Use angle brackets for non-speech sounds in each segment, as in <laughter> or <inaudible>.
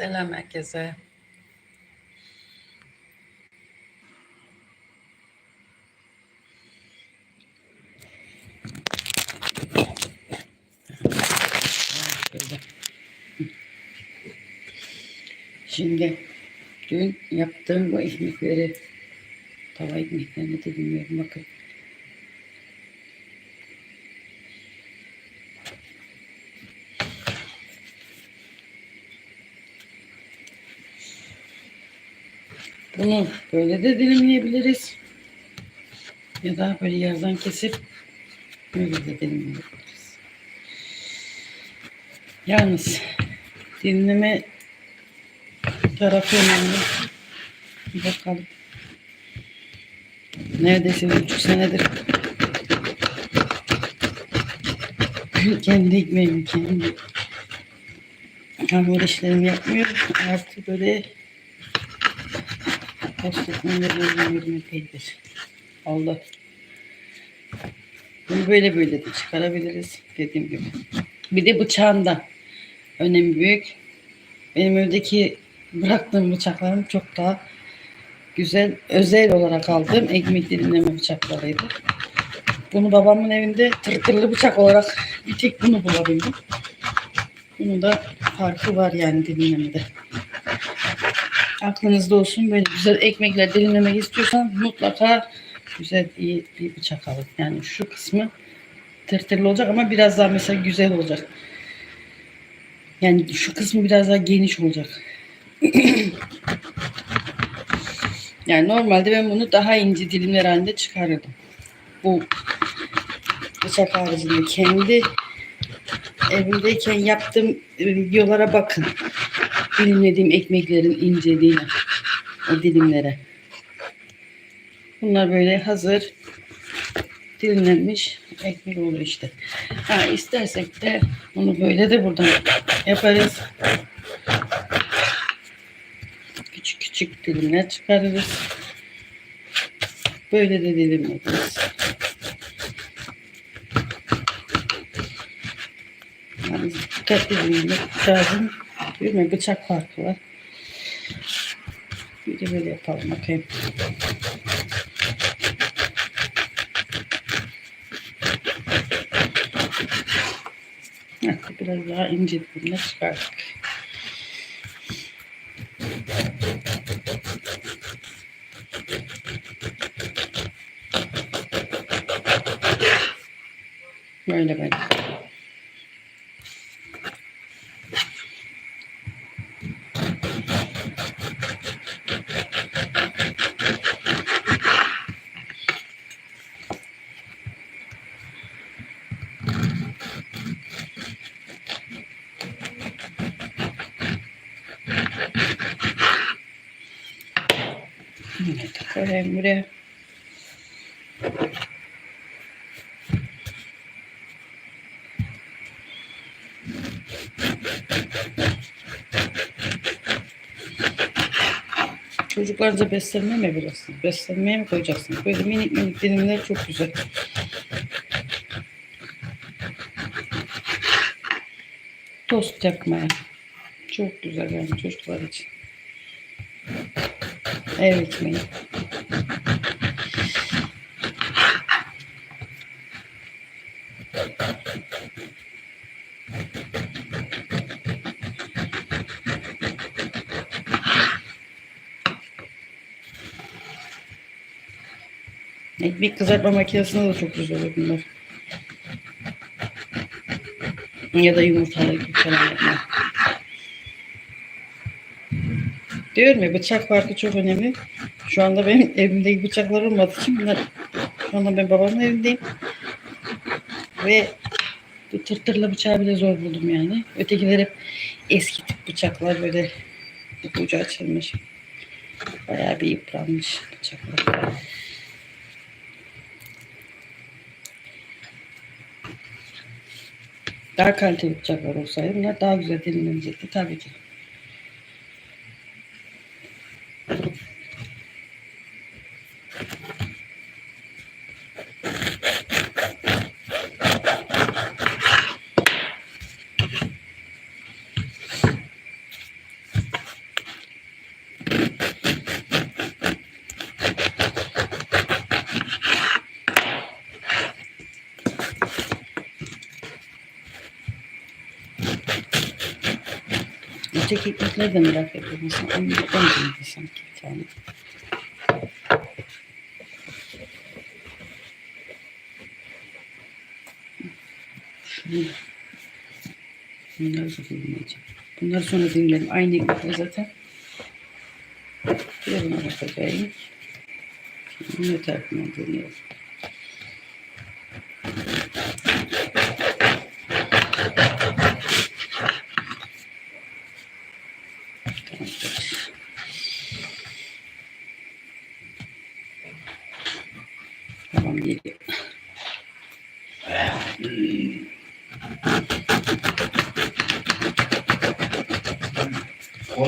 Selam herkese. Şimdi dün yaptığım bu ekmekleri tava ekmeklerini de bilmiyorum bakın. Bunu böyle de dilimleyebiliriz. Ya da böyle yerden kesip böyle de dilimleyebiliriz. Yalnız dinleme tarafı önemli. Bir bakalım. Neredeyse bir buçuk senedir <clears throat> kendi ekmeğimi kendi hamur işlerimi yapmıyorum. Artık böyle Böyle yürüme peynir. Allah. Bunu böyle böyle de çıkarabiliriz dediğim gibi. Bir de bıçağın da önemi büyük. Benim evdeki bıraktığım bıçaklarım çok daha güzel, özel olarak aldığım ekmek dilimleme bıçaklarıydı. Bunu babamın evinde tırtırlı bıçak olarak bir tek bunu bulabildim. Bunun da farkı var yani dilimlemede. Aklınızda olsun böyle güzel ekmekler dilimlemek istiyorsan mutlaka güzel iyi bir bıçak alın. Yani şu kısmı tırtırlı olacak ama biraz daha mesela güzel olacak. Yani şu kısmı biraz daha geniş olacak. <clears throat> yani normalde ben bunu daha ince dilimler halinde çıkarırdım. Bu bıçak haricinde kendi evimdeyken yaptığım videolara bakın. Dilimlediğim ekmeklerin inceliğine, o dilimlere. Bunlar böyle hazır dilimlenmiş ekmek olur işte. Ha istersek de bunu böyle de buradan yaparız. Küçük küçük dilimler çıkarırız. Böyle de dilimleriz. Yani dikkatli dilimlemek lazım. Değil mi? Bıçak farkı var. Bir de böyle yapalım bakayım. Heh, Biraz daha ince dilimler çıkardık. Böyle böyle. Evet, koyayım buraya. Beslenmeye mi verirsiniz? Beslenmeye mi koyacaksınız? Böyle minik minik dilimler çok güzel. Tost yapmaya. Çok güzel yani çocuklar için. Ev ekmeği. Ekmek kızartma makinesinde de çok güzel olur bunlar. Ya da yumurtalı gibi falan yapma. Diyorum ya bıçak farkı çok önemli. Şu anda benim <laughs> evimdeki bıçaklar olmadığı için bunlar şu anda ben babamın evindeyim. Ve bu tırtırlı bıçağı bile zor buldum yani. Ötekiler hep eski tip bıçaklar böyle ucu açılmış. Bayağı bir yıpranmış bıçaklar. Daha kaliteli bıçaklar olsaydı bunlar daha güzel dilimlenecekti tabii ki. Öteki ekmekleri de merak ediyorum. Mesela onlardan değildi sanki bir tane. Şunu. Bunları da dinleyeceğim. Bunları sonra dinlerim. Aynı ekmekler zaten. Bir de buna bakacağım. Ne tarafından dinliyorum. Tamam geliyor.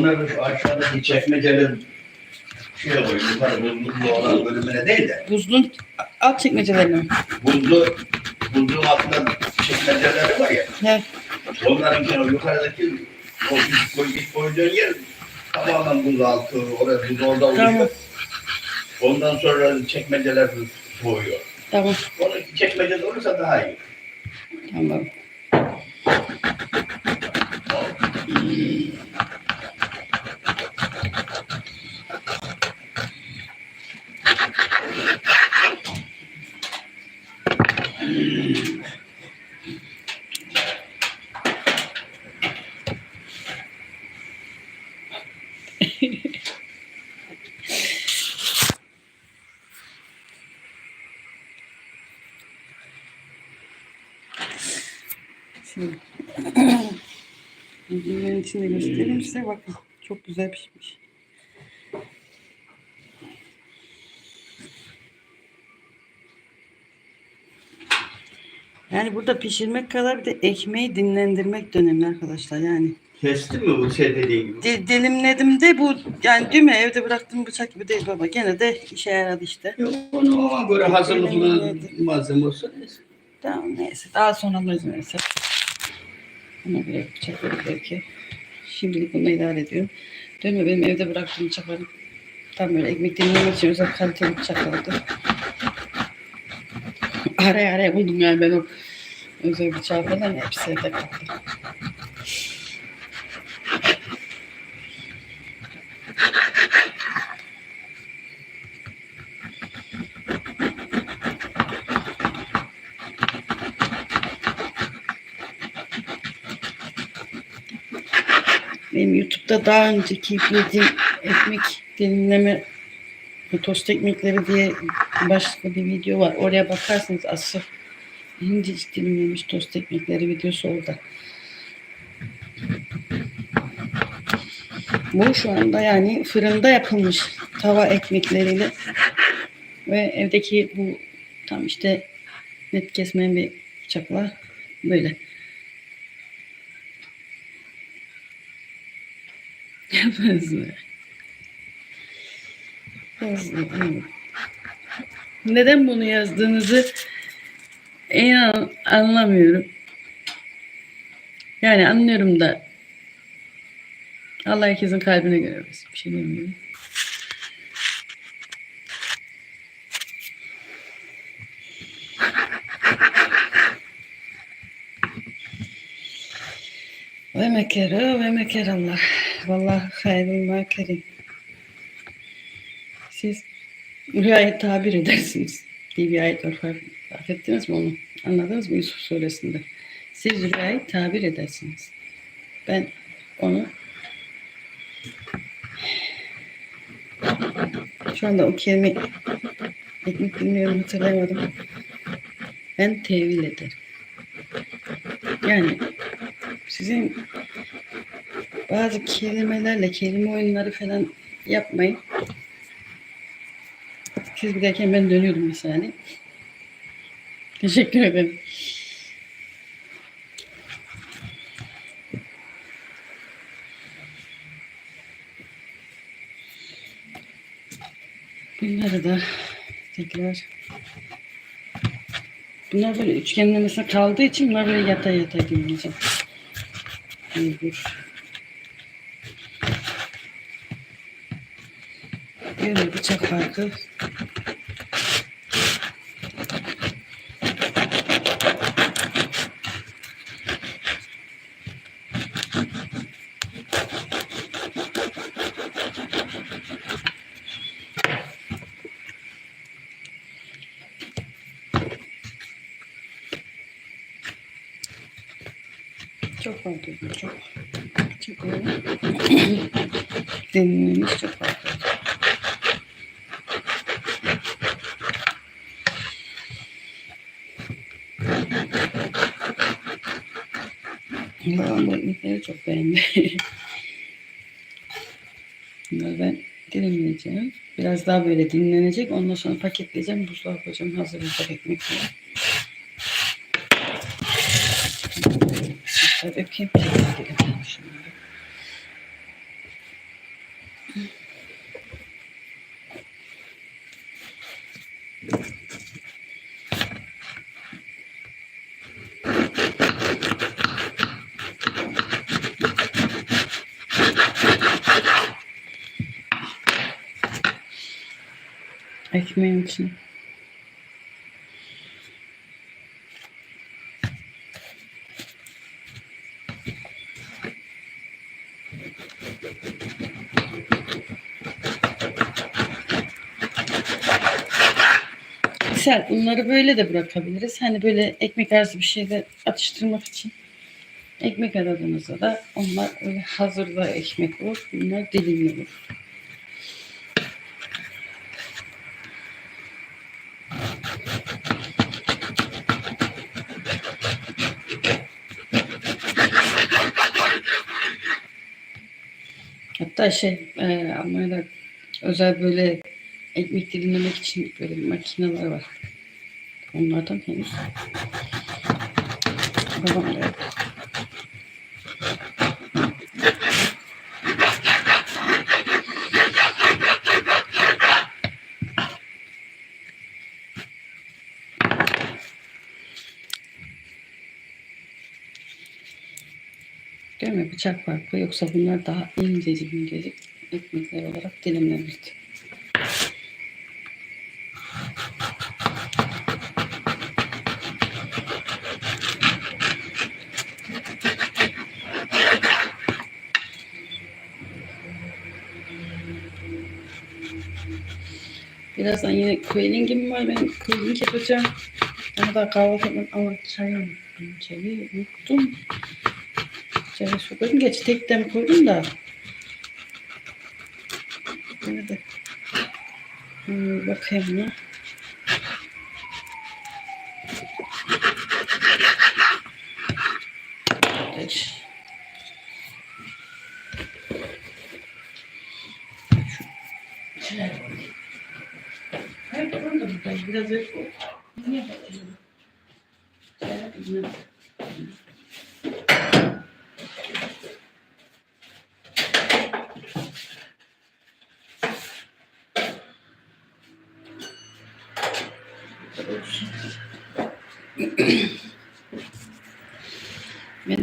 Onları şu aşağıdaki çekmeceler şuraya koy. Yukarı buzluklu olan bölümüne değil de Buzluğun alt çekmecelerine mi? buzlu buzluğun altında çekmeceleri var ya. He. Onların o yukarıdaki o ilk, koy, ilk koyduğun yer tamamen buz altı. Orada buz orada oluyor. Tamam. Ondan sonra çekmeceler soğuyor. Tamam. Onun çekmece olursa daha iyi. Tamam. Şimdi Bunların içinde göstereyim size bakın. Çok güzel pişmiş. Yani burada pişirmek kadar bir de ekmeği dinlendirmek de önemli arkadaşlar. Yani Kestin mi bu şey dediğin gibi? di- dilimledim de bu yani değil mi evde bıraktığım bıçak gibi değil baba. Gene de işe yaradı işte. Yok onu ona göre hazırlıklı malzeme olsun. Tamam neyse. Daha sonra alırız neyse. Ona göre bıçakları belki. Şimdilik bunu idare ediyorum. Dönme benim evde bıraktığım bıçaklarım. Tam böyle ekmek dinlemek için özel kaliteli bıçaklardı. Araya araya buldum yani ben o özel bıçağı falan hepsi evde kaldı. Benim YouTube'da daha önceki yüklediğim ekmek dilimleme tost ekmekleri diye başka bir video var. Oraya bakarsınız asıl incecik dilimlemiş tost ekmekleri videosu orada. Bu şu anda yani fırında yapılmış tava ekmekleriyle ve evdeki bu tam işte net kesmeyen bir bıçakla böyle. Evet. Neden bunu yazdığınızı inan anlamıyorum. Yani anlıyorum da Allah herkesin kalbine göre. Bir şey demiyorum. Ve mekere ve meker Allah. Vallahi hayrın makerin. Siz rüyayı tabir edersiniz diye bir ayet var. Fark, mi onu? Anladınız mı Yusuf suresinde? Siz rüyayı tabir edersiniz. Ben onu şu anda o kelime ekmek bilmiyorum hatırlayamadım. Ben tevil ederim. Yani sizin bazı kelimelerle kelime oyunları falan yapmayın. Siz giderken ben dönüyordum bir saniye. Teşekkür ederim. Bunları da tekrar Bunlar böyle üçgenlemesine kaldığı için bunlar böyle yatay yatay dinleyeceğim. Mecbur. bıçak farkı. Çok oldu. Çok. Çok oldu. Denilmemiş çok oldu. Babam bu ekmekleri çok beğendi. <laughs> Bunları ben dilimleyeceğim. Biraz daha böyle dinlenecek. Ondan sonra paketleyeceğim. Buzluğa koyacağım. Hazır olacak ekmekleri. Şöyle dökeyim. Dilimleyeyim Ekmeğin içine. Güzel. Bunları böyle de bırakabiliriz. Hani böyle ekmek arası bir şeyde atıştırmak için. Ekmek aradığınızda da onlar öyle hazırda ekmek olur. Bunlar dilimli olur. Hatta şey e, Almanya'da özel böyle ekmek dilimlemek için böyle makineler var. Onlardan henüz babam da Değil mi? Bıçak farklı. Yoksa bunlar daha incecik incecik ekmekler olarak dilimlenirdi. Birazdan yine quilling'im var. Ben quilling yapacağım. Daha kahvaltı ama çayı. Çayı unuttum. Çayı su koydum. Geç tek dem koydum da. Nerede? Hmm, bakayım ya. Burada. Biraz öyle. Niye bakıyorum?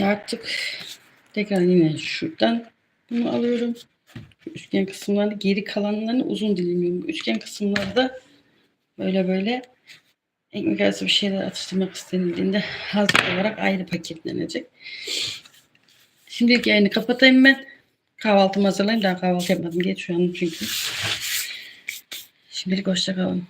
Artık tekrar yine şuradan bunu alıyorum. Üçgen kısımlarını geri kalanlarını uzun dilimliyorum. Üçgen kısımları da böyle böyle ekmek arası bir şeyler atıştırmak istenildiğinde hazır olarak ayrı paketlenecek. Şimdilik yayını kapatayım ben. Kahvaltımı hazırlayayım. Daha kahvaltı yapmadım. Geç şu an çünkü. Şimdilik hoşça kalın.